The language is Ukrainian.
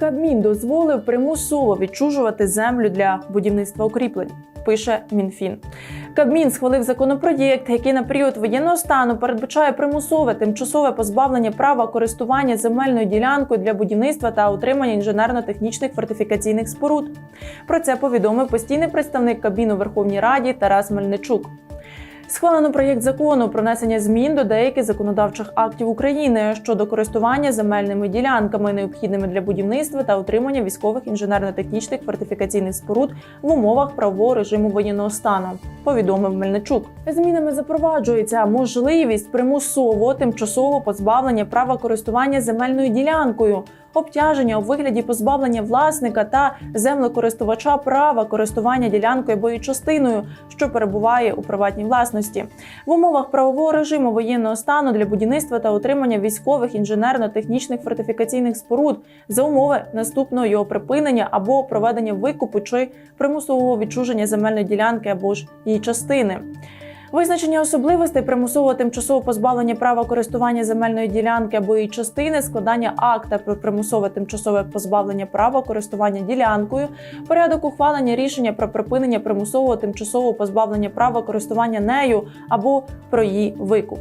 Кабмін дозволив примусово відчужувати землю для будівництва укріплень. Пише Мінфін. Кабмін схвалив законопроєкт, який на період воєнного стану передбачає примусове тимчасове позбавлення права користування земельною ділянкою для будівництва та утримання інженерно-технічних фортифікаційних споруд. Про це повідомив постійний представник Кабміну Верховній Раді Тарас Мельничук. Схвалено проєкт закону про внесення змін до деяких законодавчих актів України щодо користування земельними ділянками, необхідними для будівництва та утримання військових інженерно-технічних фортифікаційних споруд в умовах правового режиму воєнного стану. Повідомив Мельничук. Змінами запроваджується можливість примусового тимчасового позбавлення права користування земельною ділянкою, обтяження у вигляді позбавлення власника та землекористувача права користування ділянкою або її частиною, що перебуває у приватній власності, в умовах правового режиму воєнного стану для будівництва та утримання військових інженерно-технічних фортифікаційних споруд за умови наступного його припинення або проведення викупу чи примусового відчуження земельної ділянки або ж її частини. Визначення особливостей примусового тимчасового позбавлення права користування земельної ділянки або її частини, складання акта про примусове тимчасове позбавлення права користування ділянкою, порядок ухвалення рішення про припинення примусового тимчасового позбавлення права користування нею або про її викуп.